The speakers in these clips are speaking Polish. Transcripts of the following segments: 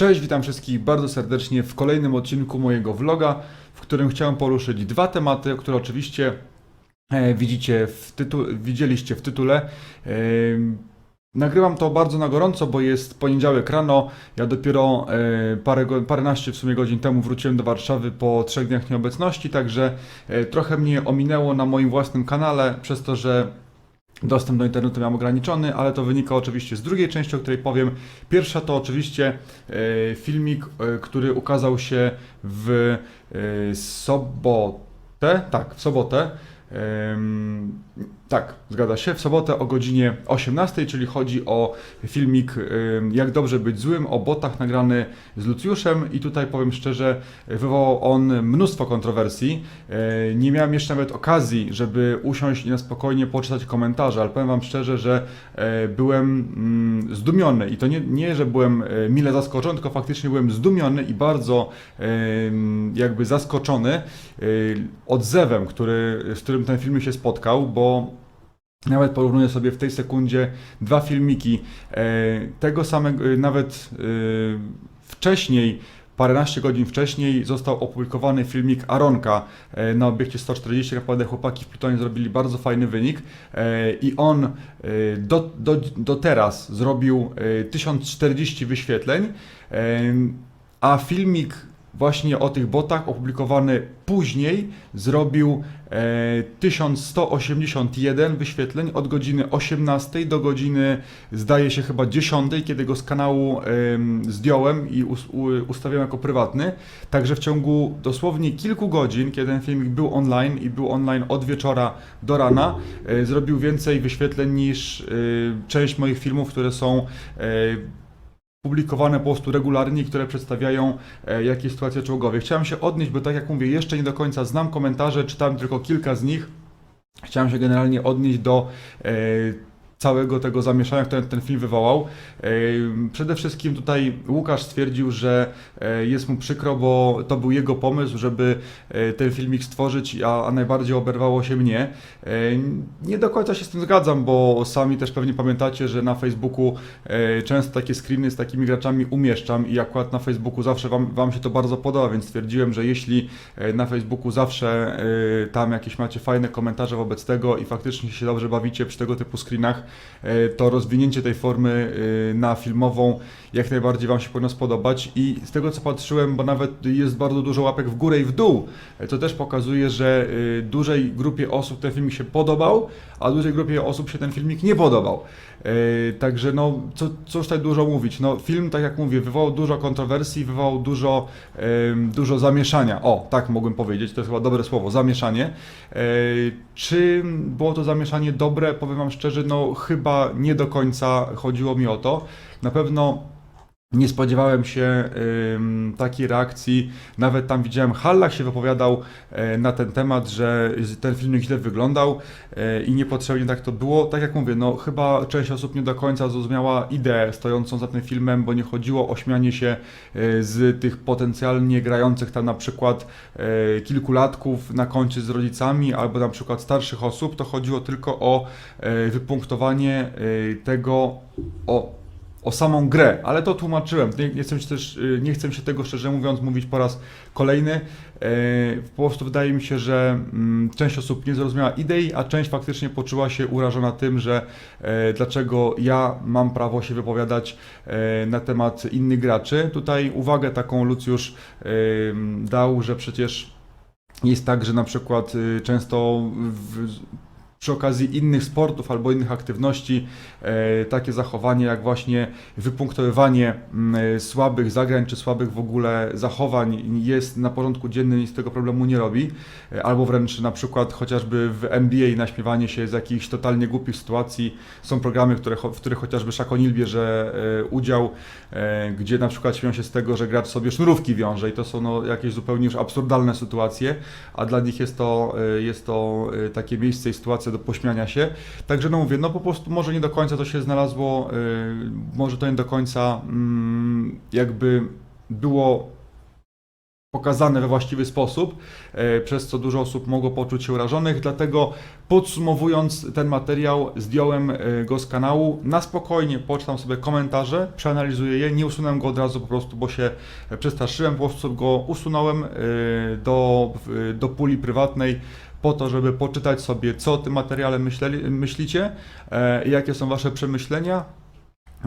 Cześć, witam wszystkich bardzo serdecznie w kolejnym odcinku mojego vloga, w którym chciałem poruszyć dwa tematy, które oczywiście e, widzicie w widzieliście w tytule. E, Nagrywam to bardzo na gorąco, bo jest poniedziałek rano. Ja dopiero e, parę, paręnaście w sumie godzin temu wróciłem do Warszawy po trzech dniach nieobecności, także trochę mnie ominęło na moim własnym kanale, przez to, że Dostęp do internetu miałem ograniczony, ale to wynika oczywiście z drugiej części, o której powiem. Pierwsza to oczywiście e, filmik, e, który ukazał się w e, sobotę. Tak, w sobotę. Tak, zgadza się. W sobotę o godzinie 18, czyli chodzi o filmik Jak dobrze być złym, o botach nagrany z Lucjuszem i tutaj powiem szczerze, wywołał on mnóstwo kontrowersji. E, Nie miałem jeszcze nawet okazji, żeby usiąść i na spokojnie poczytać komentarze, ale powiem Wam szczerze, że e, byłem mm, zdumiony i to nie, nie, że byłem e, mile zaskoczony, tylko faktycznie byłem zdumiony i bardzo jakby zaskoczony e, odzewem, który, z którym ten film się spotkał, bo nawet porównuję sobie w tej sekundzie dwa filmiki e, tego samego, e, nawet e, wcześniej, paręnaście godzin wcześniej został opublikowany filmik Aronka na obiekcie 140. Naprawdę chłopaki w Plutonie zrobili bardzo fajny wynik i on do, do, do teraz zrobił e, 1040 wyświetleń, a filmik właśnie o tych botach opublikowany później zrobił e, 1181 wyświetleń od godziny 18 do godziny zdaje się chyba 10, kiedy go z kanału em, zdjąłem i ustawiłem jako prywatny. Także w ciągu dosłownie kilku godzin, kiedy ten filmik był online i był online od wieczora do rana, e, zrobił więcej wyświetleń niż e, część moich filmów, które są e, publikowane po prostu regularnie, które przedstawiają e, jakieś sytuacje czołgowe. Chciałem się odnieść, bo tak jak mówię, jeszcze nie do końca znam komentarze, czytałem tylko kilka z nich. Chciałem się generalnie odnieść do e, całego tego zamieszania, które ten film wywołał. Przede wszystkim tutaj Łukasz stwierdził, że e, jest mu przykro, bo to był jego pomysł, żeby e, ten filmik stworzyć, a, najbardziej oberwało się mnie. E, Nie do końca się z tym zgadzam, bo sami też pewnie pamiętacie, że na Facebooku często takie screeny z takimi graczami umieszczam i akurat na Facebooku zawsze wam, wam się to bardzo podoba, więc stwierdziłem, że jeśli na Facebooku zawsze tam jakieś macie fajne komentarze wobec tego i faktycznie się dobrze bawicie przy tego typu screenach, to rozwinięcie tej formy e, na filmową jak najbardziej Wam się powinno spodobać i z tego co patrzyłem, bo nawet jest bardzo dużo łapek w górę i w dół, e, to też pokazuje, że e, dużej grupie osób ten filmik się podobał, a dużej grupie osób się ten filmik nie podobał. E, Także no, co, cóż tutaj dużo mówić. No, film, tak jak mówię, wywołał dużo kontrowersji, wywołał dużo, dużo zamieszania. O, tak mogłem powiedzieć, to jest chyba dobre słowo, zamieszanie. E, Czy było to zamieszanie dobre? Powiem Wam szczerze, no chyba nie do końca chodziło mi o to. Na pewno nie spodziewałem się ym, takiej reakcji. Nawet tam widziałem, Hallach się wypowiadał e, na ten temat, że ten filmik źle wyglądał e, i niepotrzebnie tak to było. Tak jak mówię, no chyba część osób nie do końca zrozumiała ideę stojącą za tym filmem, bo nie chodziło o śmianie się e, z tych potencjalnie grających tam na przykład e, kilkulatków na koncie z rodzicami albo na przykład starszych osób. To chodziło tylko o e, wypunktowanie e, tego, o o samą grę, ale to tłumaczyłem. Nie, nie, chcę się też, y, nie chcę się tego szczerze mówiąc mówić po raz kolejny. E, Po prostu wydaje mi się, że mm, część osób nie zrozumiała idei, a część faktycznie poczuła się urażona tym, że e, dlaczego ja mam prawo się wypowiadać e, na temat innych graczy. Tutaj uwagę taką Lucjusz dał, że przecież jest tak, że na przykład y, często w, przy okazji innych sportów albo innych aktywności e, takie zachowanie jak właśnie wypunktowywanie mm, e, słabych zagrań czy słabych w ogóle zachowań jest na porządku dziennym i z tego problemu nie robi, E, albo wręcz na przykład chociażby w NBA naśmiewanie się z jakichś totalnie głupich sytuacji. Są programy, które, w których chociażby Shaquille bierze udział, gdzie na przykład śmieją się z tego, że gracz sobie sznurówki wiąże i to są no, jakieś zupełnie już absurdalne sytuacje, a dla nich jest to, jest to takie miejsce i sytuacja do pośmiania się. Także no mówię, no po prostu może nie do końca to się znalazło, e, może to nie do końca mm, jakby było pokazane we właściwy sposób, e, przez co dużo osób mogło poczuć się urażonych. Dlatego podsumowując ten materiał, zdjąłem e, go z kanału. Na spokojnie poczytam sobie komentarze, przeanalizuję je. Nie usunąłem go od razu po prostu, bo się przestraszyłem. Po prostu go usunąłem do, do puli prywatnej po to, żeby poczytać sobie, co o tym materiale myśleli, myślicie, e, jakie są Wasze przemyślenia.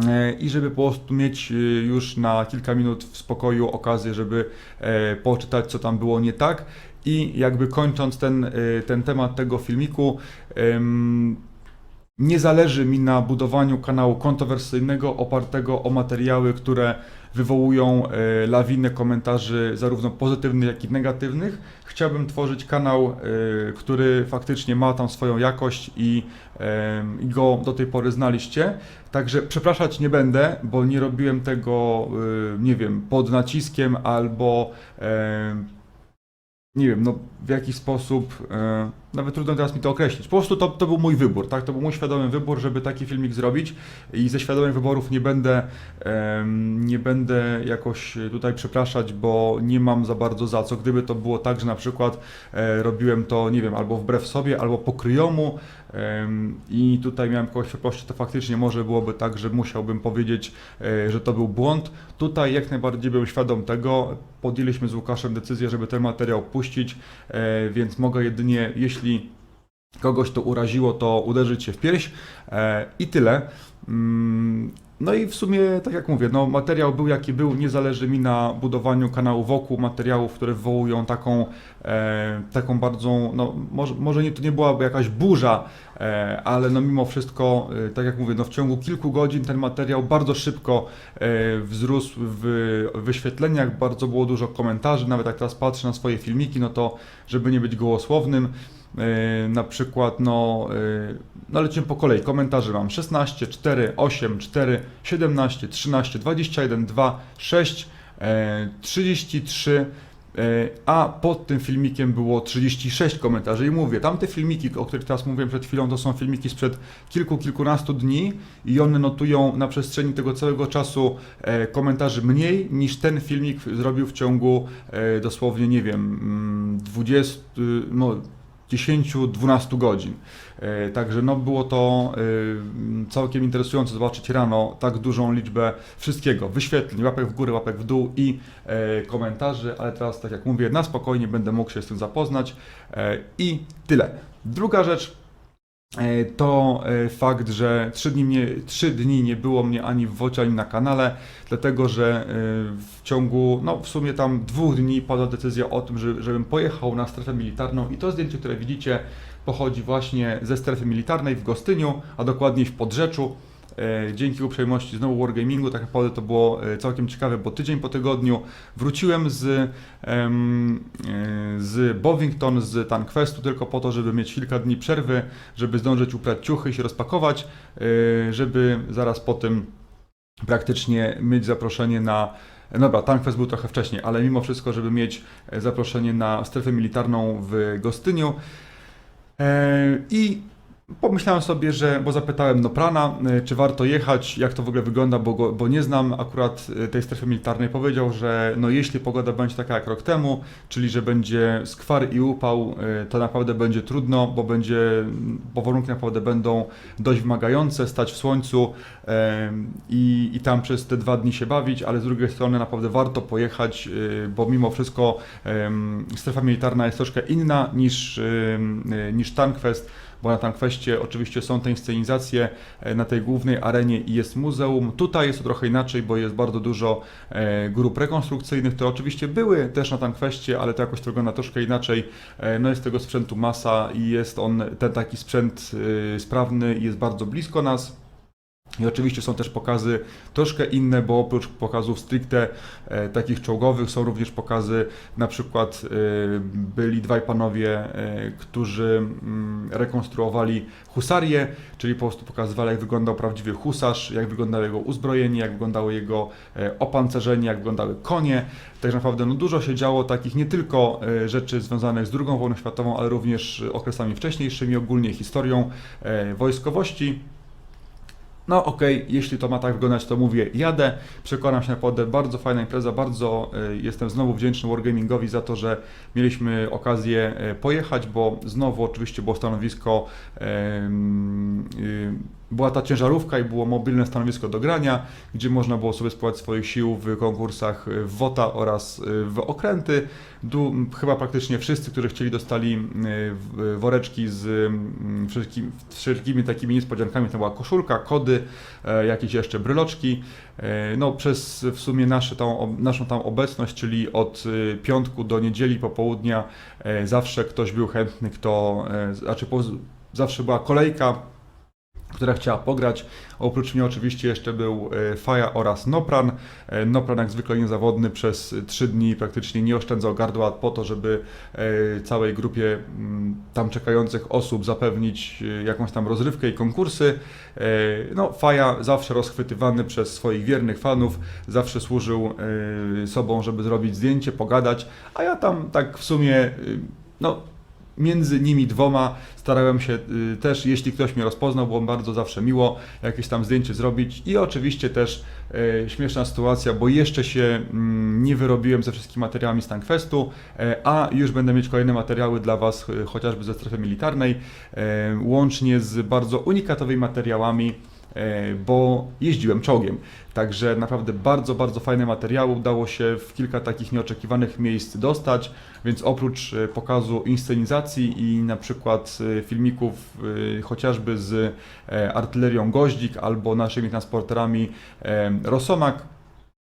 E, I żeby po prostu mieć e, już na kilka minut w spokoju okazję, żeby poczytać, co tam było nie tak. I jakby kończąc ten, ten temat tego filmiku, nie zależy mi na budowaniu kanału kontrowersyjnego, opartego o materiały, które wywołują e, lawinę komentarzy, zarówno pozytywnych, jak i negatywnych. Chciałbym tworzyć kanał, e, który faktycznie ma tam swoją jakość i, i go do tej pory znaliście. Także przepraszać nie będę, bo nie robiłem tego, y, nie wiem, pod naciskiem albo nie wiem, no w jaki sposób, e, nawet trudno teraz mi to określić. Po prostu to, to był mój wybór, tak? To był mój świadomy wybór, żeby taki filmik zrobić i ze świadomych wyborów nie będę, nie będę jakoś tutaj przepraszać, bo nie mam za bardzo za co. Gdyby to było tak, że na przykład e, robiłem to, nie wiem, albo wbrew sobie, albo po kryjomu i tutaj miałem kogoś przeprosić, to faktycznie może byłoby tak, że musiałbym powiedzieć, e, że to był błąd. Tutaj jak najbardziej byłem świadom tego. Podjęliśmy z Łukaszem decyzję, żeby ten materiał puścić, e, więc mogę jedynie, jeśli kogoś to uraziło, to uderzyć się w pierś e, i tyle. Mm, No i w sumie, tak jak mówię, no materiał był jaki był, nie zależy mi na budowaniu kanału wokół materiałów, które wywołują taką, e, taką bardzo, no może, może nie, to nie byłaby jakaś burza, e, ale no mimo wszystko, e, tak jak mówię, no w ciągu kilku godzin ten materiał bardzo szybko e, wzrósł w wyświetleniach, bardzo było dużo komentarzy, nawet jak teraz patrzę na swoje filmiki, no to żeby nie być gołosłownym, na przykład, no, e, no lecimy po kolei, komentarze mam. 16, 4, 8, 4, 17, 13, 21, 2, 6, e, 33, e, a pod tym filmikiem było 36 komentarzy. I mówię, tamte filmiki, o których teraz mówiłem przed chwilą, to są filmiki sprzed kilku, kilkunastu dni i one notują na przestrzeni tego całego czasu e, komentarzy mniej niż ten filmik zrobił w ciągu e, dosłownie, nie wiem, mm, 20, no 10-12 godzin. E, Także no było to e, całkiem interesujące zobaczyć rano tak dużą liczbę wszystkiego, wyświetleń, łapek w górę, łapek w dół i e, komentarzy, ale teraz tak jak mówię, na spokojnie będę mógł się z tym zapoznać i tyle. Druga rzecz, to e, fakt, że trzy dni, mnie, trzy dni nie było mnie ani w wocie, ani na kanale, dlatego że e, w ciągu, no w sumie tam dwóch dni padła decyzja o tym, że, żebym pojechał na strefę militarną i to zdjęcie, które widzicie, pochodzi właśnie ze strefy militarnej w Gostyniu, a dokładniej w Podrzeczu. E, Dzięki uprzejmości znowu Wargamingu, tak naprawdę to było e, całkiem ciekawe, bo tydzień po tygodniu wróciłem z, e, z Bovington, z Tankfestu tylko po to, żeby mieć kilka dni przerwy, żeby zdążyć uprać ciuchy i się rozpakować, żeby zaraz po tym praktycznie mieć zaproszenie na no Dobra, Tankfest był trochę wcześniej, ale mimo wszystko, żeby mieć zaproszenie na strefę militarną w Gostyniu. I pomyślałem sobie, że, bo zapytałem Noprana, e, czy warto jechać, jak to w ogóle wygląda, bo, go, bo nie znam akurat e, tej strefy militarnej. Powiedział, że no jeśli pogoda będzie taka jak rok temu, czyli że będzie skwar i upał, e, to naprawdę będzie trudno, bo będzie, bo warunki naprawdę będą dość wymagające, stać w słońcu i, i tam przez te dwa dni się bawić, ale z drugiej strony naprawdę warto pojechać, bo mimo wszystko strefa militarna jest troszkę inna niż, niż Tankfest, bo na Tankfestie oczywiście są te inscenizacje e, na tej głównej arenie i jest muzeum. Tutaj jest to trochę inaczej, bo jest bardzo dużo e, grup rekonstrukcyjnych, które oczywiście były też na Tankfestie, ale to jakoś to wygląda troszkę inaczej. E, No jest tego sprzętu masa i jest on, ten taki sprzęt sprawny i jest bardzo blisko nas. I oczywiście są też pokazy troszkę inne, bo oprócz pokazów stricte e, takich czołgowych są również pokazy, na przykład e, byli dwaj panowie, e, którzy mm, rekonstruowali husarię, czyli po prostu pokazywali jak wyglądał prawdziwy husarz, jak wyglądało jego uzbrojenie, jak wyglądało jego e, opancerzenie, jak wyglądały konie. Tak naprawdę no, dużo się działo takich nie tylko e, rzeczy związanych z II wojną światową, ale również okresami wcześniejszymi, ogólnie historią e, wojskowości. No okej, jeśli to ma tak wyglądać, to mówię, jadę, przekonam się naprawdę, bardzo fajna impreza, bardzo y, jestem znowu wdzięczny Wargamingowi za to, że mieliśmy okazję y, pojechać, bo znowu oczywiście było stanowisko, y, była ta ciężarówka i było mobilne stanowisko do grania, gdzie można było sobie spróbować swoich sił w konkursach w WOTA oraz y, w okręty. Du, chyba praktycznie wszyscy, którzy chcieli, dostali y, woreczki z mm, wszelkimi, wszelkimi takimi niespodziankami. To była koszulka, kody, e, jakieś jeszcze bryloczki. E, No, przez w sumie nasze tą, naszą tam obecność, czyli od y, piątku do niedzieli popołudnia, e, zawsze ktoś był chętny, kto, znaczy po, zawsze była kolejka, która chciała pograć. Oprócz mnie oczywiście jeszcze był e, Faja oraz Nopran. E, Nopran jak zwykle niezawodny przez trzy dni praktycznie nie oszczędzał gardła po to, żeby e, całej grupie mm, tam czekających osób zapewnić e, jakąś tam rozrywkę i konkursy. E, No, Faja zawsze rozchwytywany przez swoich wiernych fanów, zawsze służył e, sobą, żeby zrobić zdjęcie, pogadać, a ja tam tak w sumie, e, no, między nimi dwoma. Starałem się y, też, jeśli ktoś mnie rozpoznał, było bardzo zawsze miło jakieś tam zdjęcie zrobić. I oczywiście też e, śmieszna sytuacja, bo jeszcze się mm, nie wyrobiłem ze wszystkimi materiałami z Tankfestu, e, a już będę mieć kolejne materiały dla Was, e, chociażby ze strefy militarnej, e, łącznie z bardzo unikatowymi materiałami, bo jeździłem czołgiem. Także naprawdę bardzo, bardzo fajne materiały. Udało się w kilka takich nieoczekiwanych miejsc dostać, więc oprócz e, pokazu inscenizacji i na przykład e, filmików e, chociażby z e, artylerią Goździk albo naszymi transporterami e, Rosomak,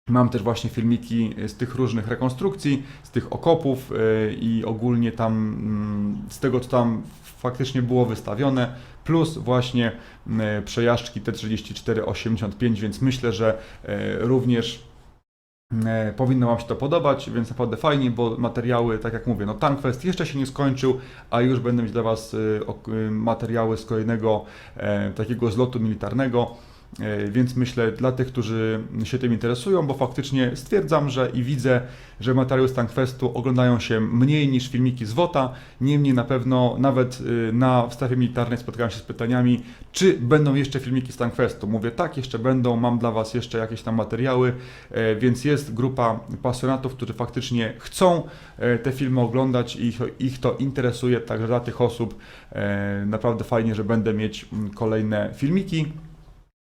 Mam też właśnie filmiki z tych różnych rekonstrukcji, z tych okopów e, i ogólnie tam mm, z tego, co tam faktycznie było wystawione, plus właśnie przejażdżki T34-85, więc myślę, że e, również e, powinno Wam się to podobać, więc naprawdę fajnie, bo materiały, tak jak mówię, no Tankfest jeszcze się nie skończył, a już będę mieć dla Was e, materiały z kolejnego takiego zlotu militarnego. E, Więc myślę dla tych, którzy się tym interesują, bo faktycznie stwierdzam, że i widzę, że materiały z Tankfestu oglądają się mniej niż filmiki z WOTA. Niemniej na pewno nawet y, na strefie militarnej spotkałem się z pytaniami, czy będą jeszcze filmiki z Tankfestu. Mówię tak, jeszcze będą, mam dla Was jeszcze jakieś tam materiały, e, więc jest grupa pasjonatów, którzy faktycznie chcą e, te filmy oglądać i ich, ich to interesuje, także dla tych osób naprawdę fajnie, że będę mieć mm, kolejne filmiki.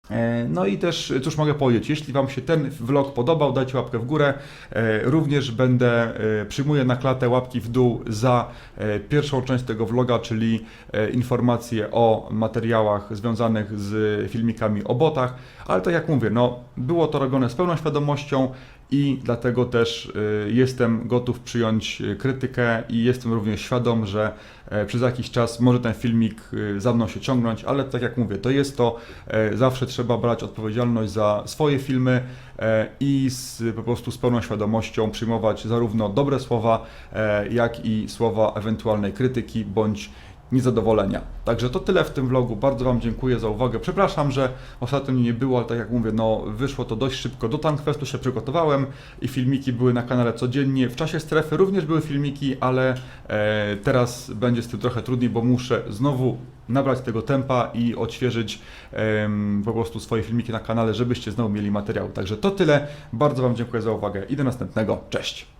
E, No i też, cóż mogę powiedzieć, jeśli Wam się ten vlog podobał, dajcie łapkę w górę. E, Również będę, e, przyjmuję na klatę łapki w dół za pierwszą część tego vloga, czyli informacje o materiałach związanych z filmikami o botach, ale tak jak mówię, no, było to robione z pełną świadomością i dlatego też e, jestem gotów przyjąć e, krytykę i jestem również świadom, że e, przez jakiś czas może ten filmik e, za mną się ciągnąć, ale tak jak mówię, to jest to, e, zawsze trzeba brać odpowiedzialność za swoje filmy e, i z, po prostu z pełną świadomością przyjmować zarówno dobre słowa, jak i słowa ewentualnej krytyki bądź niezadowolenia. Także to tyle w tym vlogu. Bardzo Wam dziękuję za uwagę. Przepraszam, że ostatnio nie było, ale tak jak mówię, no wyszło to dość szybko. Do Tankfestu się przygotowałem i filmiki były na kanale codziennie. W czasie strefy również były filmiki, ale e, teraz będzie z tym trochę trudniej, bo muszę znowu nabrać tego tempa i odświeżyć em, po prostu swoje filmiki na kanale, żebyście znowu mieli materiał. Także to tyle. Bardzo Wam dziękuję za uwagę i do następnego. Cześć!